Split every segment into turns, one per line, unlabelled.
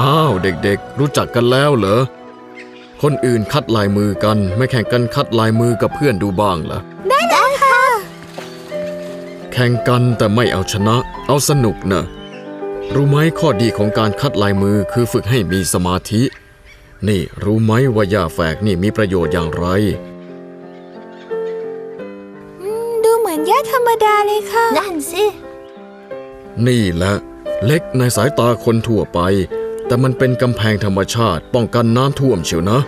อ้าวเด็กๆ รู้จักกันแล้วเหรอ คนอื่นคัดลายมือกัน ไม่แข่งกันคัดลายมือกับเพื่อนดูบ้างเหรอ
ได้เลยค่ะ
แข่งกันแต่ไม่เอาชนะ เอาสนุกนะรู้ไหมข้อดีของการคัดลายมือคือฝึกให้มีสมาธิ นี่รู้ไหมว่าหญ้าแฝกนี่มีประโยชน์อย่างไร
ดูเหมือนหญ้าธรรมดาเลยค่ะ
นั่นสิ
นี่แหละ เล็กในสายตาคนทั่วไป แต่มันเป็นกำแพงธรรมชาติป้องกันน้ำท่วมเชียวนะ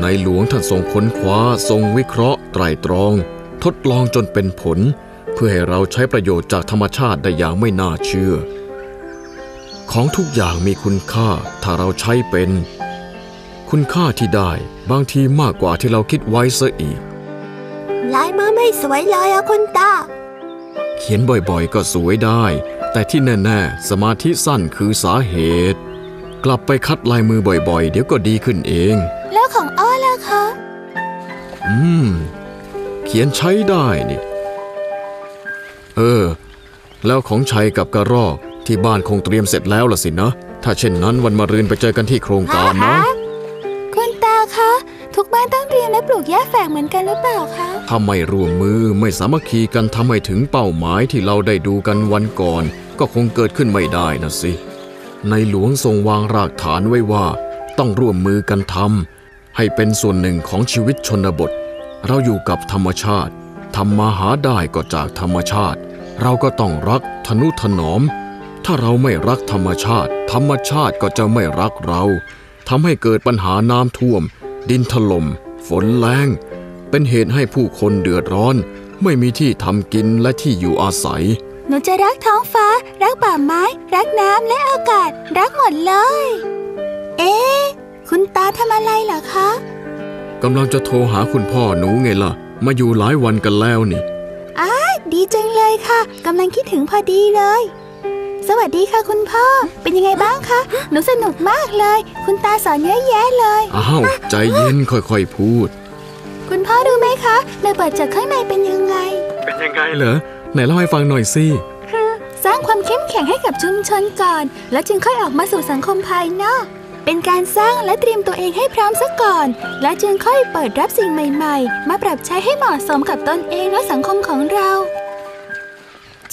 ในหลวงท่านทรงค้นคว้าทรงวิเคราะห์ ไตรตรอง ทดลองจนเป็นผล เพื่อให้เราใช้ประโยชน์จากธรรมชาติได้อย่างไม่น่าเชื่อ ของทุกอย่างมีคุณค่าถ้าเราใช้เป็น คุณค่าที่ได้บางทีมากกว่าที่เราคิดไว้ซะอีก
ลายมือไม่สวยเลยอะคุณตา
เขียนบ่อยๆ ก็สวยได้ แต่ที่แน่ๆ สมาธิสั้นคือสาเหตุ กลับไปคัดลายมือบ่อยๆ เดี๋ยวก็ดีขึ้นเอง
แล้วของอ้อล่ะคะ
อืม เขียนใช้ได้นี่ เออ แล้วของชัยกับกระรอกที่บ้านคงเตรียมเสร็จแล้วล่ะสินะ ถ้าเช่นนั้นวันมะรืนไปเจอกันที่โครงการนะ
คุณตาคะทุ กบ้านต้องเรียนและปลูกหญ้าแฝกเหมือนกันหรือเปล่าคะ
ถ้าไม่ร่วมมือไม่สามัคคีกันทำให้ถึงเป้าหมายที่เราได้ดูกันวันก่อน ก็คงเกิดขึ้นไม่ได้นะสิ ในหลวงทรงวางรากฐานไว้ว่า ต้องร่วมมือกันทำให้เป็นส่วนหนึ่งของชีวิตชนบท เราอยู่กับธรรมชาติทำมาหาได้ก็จากธรรมชาติ เราก็ต้องรักทนุถนอม ถ้าเราไม่รักธรรมชาติ ธรรมชาติก็จะไม่รักเราทำให้เกิดปัญหาน้ำท่วม ดินถล่ม ฝนแรงเป็นเหตุให้ผู้คนเดือดร้อน ไม่มีที่ทำกินและที่อยู่อาศัย
หนูจะรักท้องฟ้า รักป่าไม้ รักน้ำและอากาศ รักหมดเลย เอ๊ะคุณตาทำอะไรเหรอคะ
กำลังจะโทรหาคุณพ่อหนูไงล่ะ มาอยู่หลายวันกันแล้วนี่
ดีจังเลยค่ะกำลังคิดถึงพอดีเลย สวัสดีค่ะคุณพ่อ เป็นยังไงบ้างคะ หนูสนุกมากเลย คุณตาสอนเยอะแยะเลย
อ้าว ใจเย็นค่อยๆพูด
คุณพ่อรู้ไหมคะระเบิดจากข้างในเป็นยังไง
เป็นยังไงเหรอ ไหนเล่าให้ฟังหน่อยสิ
คือสร้างความเข้มแข็งให้กับชุมชนก่อน แล้วจึงค่อยออกมาสู่สังคมภายนอก เป็นการสร้างและเตรียมตัวเองให้พร้อมซะก่อน และจึงค่อยเปิดรับสิ่งใหม่ ๆ มาปรับใช้ให้เหมาะสมกับตนเองและสังคมของเรา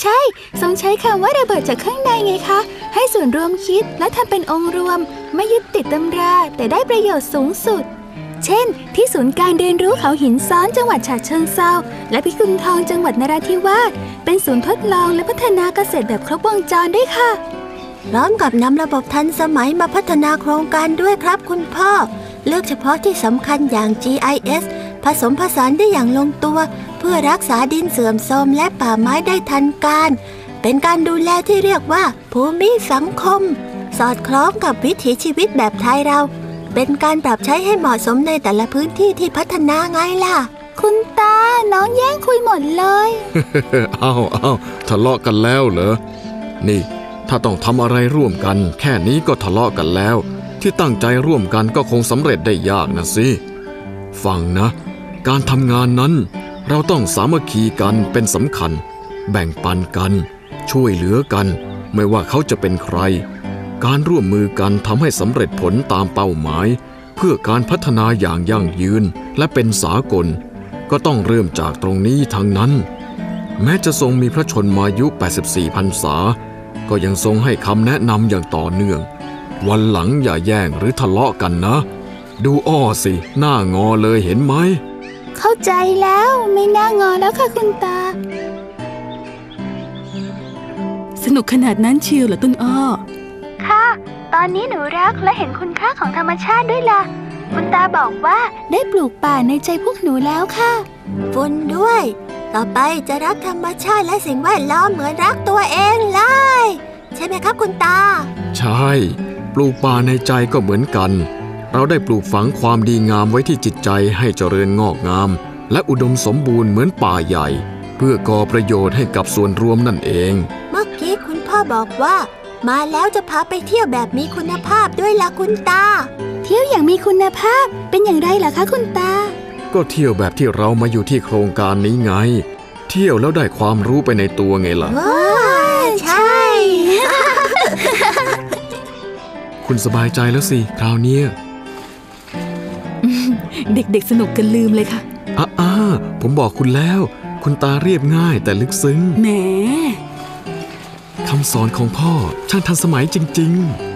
ใช่ทรงใช้คำว่าระเบิดจากข้างในไงคะ ให้ส่วนรวมคิดและทำเป็นองค์รวม ไม่ยึดติดตำราแต่ได้ประโยชน์สูงสุด เช่น ที่ศูนย์การเรียนรู้เขาหินซ้อนจังหวัดฉะเชิงเซาและพิกุลทองจังหวัดนราธิวาสเป็นศูนย์ทดลองและพัฒนาเกษตรแบบครบวงจรด้วยค่ะ
พร้อมกับนำระบบทันสมัยมาพัฒนาโครงการด้วยครับคุณพ่อ เลือกเฉพาะที่สำคัญอย่าง GIS ผสมผสานได้อย่างลงตัว เพื่อรักษาดินเสื่อมโทรมและป่าไม้ได้ทันการ เป็นการดูแลที่เรียกว่าภูมิสังคม สอดคล้องกับวิถีชีวิตแบบไทยเรา เป็นการปรับใช้ให้เหมาะสมในแต่ละพื้นที่ที่พัฒนาไงล่ะ
คุณตา น้องแย่งคุยหมดเลย
อ้าวอ้าวทะเลาะกันแล้วเหรอ นี่ ถ้าต้องทำอะไรร่วมกัน แค่นี้ก็ทะเลาะกันแล้ว ที่ตั้งใจร่วมกันก็คงสำเร็จได้ยากนะสิฟังนะ การทำงานนั้น เราต้องสามัคคีกันเป็นสำคัญ แบ่งปันกัน ช่วยเหลือกัน ไม่ว่าเขาจะเป็นใคร การร่วมมือกันทำให้สำเร็จผลตามเป้าหมาย เพื่อการพัฒนาอย่างยั่งยืนและเป็นสากล ก็ต้องเริ่มจากตรงนี้ทั้งนั้น แม้จะทรงมีพระชนมายุ 84พรรษา ก็ยังทรงให้คำแนะนำอย่างต่อเนื่อง วันหลังอย่าแย่งหรือทะเลาะกันนะ ดูอ้อสิ หน้างอเลยเห็นไหม
เข้าใจแล้วไม่น่างอแล้วค่ะคุณตา
สนุกขนาดนั้นเชียวเหรอต้นอ้อ
ค่ะ ตอนนี้หนูรักและเห็นคุณค่าของธรรมชาติด้วยล่ะ คุณตาบอกว่าได้ปลูกป่าในใจพวกหนูแล้วค่ะ
ฝุ่นด้วย ต่อไปจะรักธรรมชาติและสิ่งแวดล้อมเหมือนรักตัวเองเลย ใช่ไหมครับคุณตา
ใช่ ปลูกป่าในใจก็เหมือนกัน เราได้ปลูกฝังความดีงามไว้ที่จิตใจให้เจริญงอกงาม และอุดมสมบูรณ์เหมือนป่าใหญ่ เพื่อก่อประโยชน์ให้กับส่วนรวมนั่นเอง
เมื่อกี้คุณพ่อบอกว่า มาแล้วจะพาไปเที่ยวแบบมีคุณภาพด้วยล่ะคุณตา
เที่ยวอย่างมีคุณภาพเป็นอย่างไรล่ะคะคุณตา
ก็เที่ยวแบบที่เรามาอยู่ที่โครงการนี้ไง เที่ยวแล้วได้ความรู้ไปในตัวไงล่ะ
ว้าใช่
คุคุณสบายใจแล้วสิคราวเนี้ย
เด็กๆสนุกกันลืมเลยค่ะ
อะอ่าผมบอกคุณแล้ว คุณตาเรียบง่ายแต่ลึกซึ้ง
แหม
คำสอนของพ่อช่างทันสมัยจริง ๆ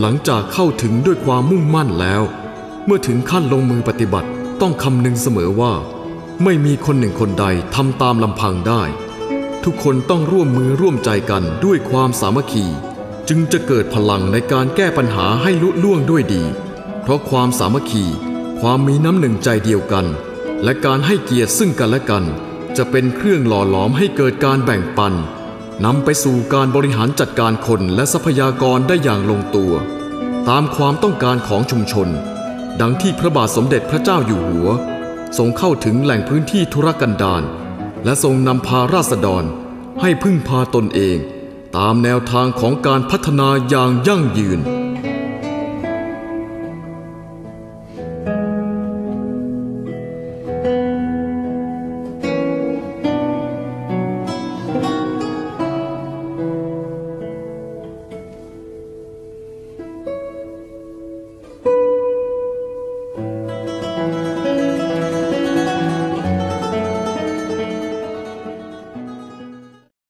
หลังจากเข้าถึงด้วยความมุ่งมั่นแล้ว เมื่อถึงขั้นลงมือปฏิบัติต้องคำนึงเสมอว่า ไม่มีคนหนึ่งคนใดทำตามลำพังได้ ทุกคนต้องร่วมมือร่วมใจกันด้วยความสามัคคี จึงจะเกิดพลังในการแก้ปัญหาให้ลุล่วงด้วยดี เพราะความสามัคคี ความมีน้ำหนึ่งใจเดียวกัน และการให้เกียรติซึ่งกันและกัน จะเป็นเครื่องหล่อหลอมให้เกิดการแบ่งปันนำไปสู่การบริหารจัดการคนและทรัพยากรได้อย่างลงตัว ตามความต้องการของชุมชน ดังที่พระบาทสมเด็จพระเจ้าอยู่หัว ทรงเข้าถึงแหล่งพื้นที่ธุรกันดารและทรงนำพาราษฎรให้พึ่งพาตนเอง ตามแนวทางของการพัฒนาอย่างยั่งยืน